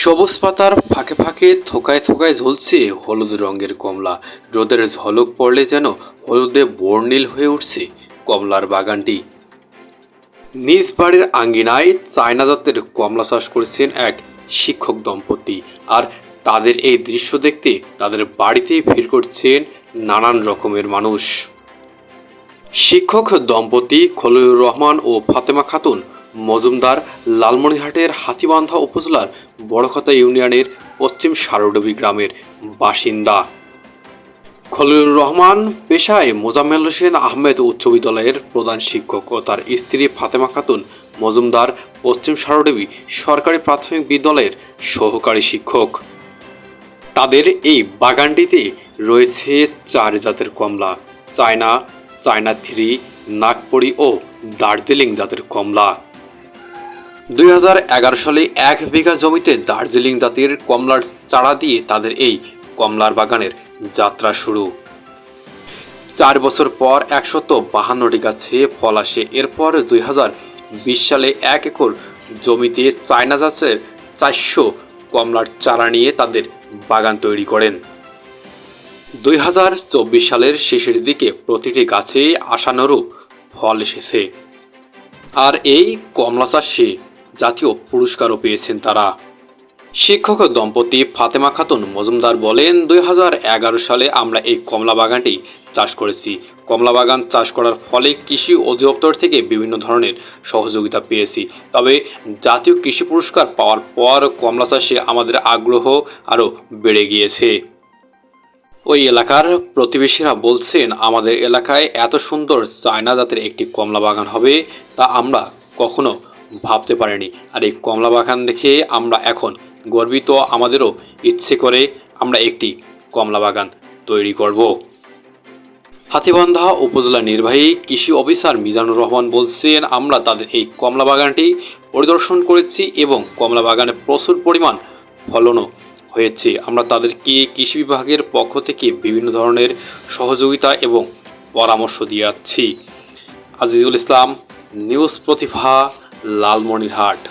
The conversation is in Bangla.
সবুজ পাতার ফাঁকে ফাঁকে, থোকায় থোকায় ঝুলছে হলুদ রঙের কমলা। রোদের ঝলক পড়লে যেন হলুদে বর্ণিল হয়ে উঠছে কমলার বাগানটি। নিজ বাড়ির আঙ্গিনায় চায়না জাতের কমলা চাষ করেছেন এক শিক্ষক দম্পতি। আর তাদের এই দৃশ্য দেখতে তাদের বাড়িতেই ভিড় করছেন নানান রকমের মানুষ। শিক্ষক দম্পতি খলিলুর রহমান ও ফাতেমা খাতুন মজুমদার লালমনিরহাটের হাতিবান্ধা উপজেলার বড়খতা ইউনিয়নের পশ্চিম সারডবি গ্রামের বাসিন্দা। খলিলুর রহমান পেশায় মোজাম্মেল হোসেন আহমেদ উচ্চ বিদ্যালয়ের প্রধান শিক্ষক ও তার স্ত্রী ফাতেমা খাতুন মজুমদার পশ্চিম সারডবি সরকারি প্রাথমিক বিদ্যালয়ের সহকারী শিক্ষক। তাদের এই বাগানটিতে রয়েছে চার জাতের কমলা, চায়না চায়না থ্রি, নাগপুরি ও দার্জিলিং জাতের কমলা। দুই হাজার এগারো সালে এক বিঘা জমিতে দার্জিলিং জাতের কমলার চারা দিয়ে তাদের এই কমলার বাগানের যাত্রা শুরু। চার বছর পর একশত বাহান্নটি গাছে ফল আসে। এরপর দুই বিশ সালে এক একর জমিতে চায়না জাতের চারশো কমলার চারা নিয়ে তাদের বাগান তৈরি করেন। দুই হাজার চব্বিশ সালের শেষের দিকে প্রতিটি গাছে আশানুরূপ ফল এসেছে। আর এই কমলা চাষে জাতীয় পুরস্কারও পেয়েছেন তারা। শিক্ষক দম্পতি ফাতেমা খাতুন মজুমদার বলেন দু হাজার এগারো সালে আমরা এই কমলা বাগানটি চাষ করেছি। কমলা বাগান চাষ করার ফলে কৃষি অধিদপ্তর থেকে বিভিন্ন ধরনের সহযোগিতা পেয়েছি। তবে জাতীয় কৃষি পুরস্কার পাওয়ার পর কমলা চাষে আমাদের আগ্রহ আরও বেড়ে গিয়েছে। ওই এলাকার প্রতিবেশীরা বলছেন, আমাদের এলাকায় এত সুন্দর চায়না জাতের একটি কমলা বাগান হবে তা আমরা কখনো ভাবতে পারিনি। আর এই কমলা বাগান দেখে আমরা এখন গর্বিত। আমাদেরও ইচ্ছে করে আমরা একটি কমলা বাগান তৈরি করব। হাতিবান্ধা উপজেলা নির্বাহী কৃষি অফিসার মিজানুর রহমান বলছেন, আমরা তাদের এই কমলা বাগানটি পরিদর্শন করেছি এবং কমলা বাগানে প্রচুর পরিমাণ ফলনও হয়েছে। আমরা তাদেরকে কৃষি বিভাগের পক্ষ থেকে বিভিন্ন ধরনের সহযোগিতা এবং পরামর্শ দিয়ে যাচ্ছি আজিজুল ইসলাম, নিউজ প্রতিভা লালমনিরহাট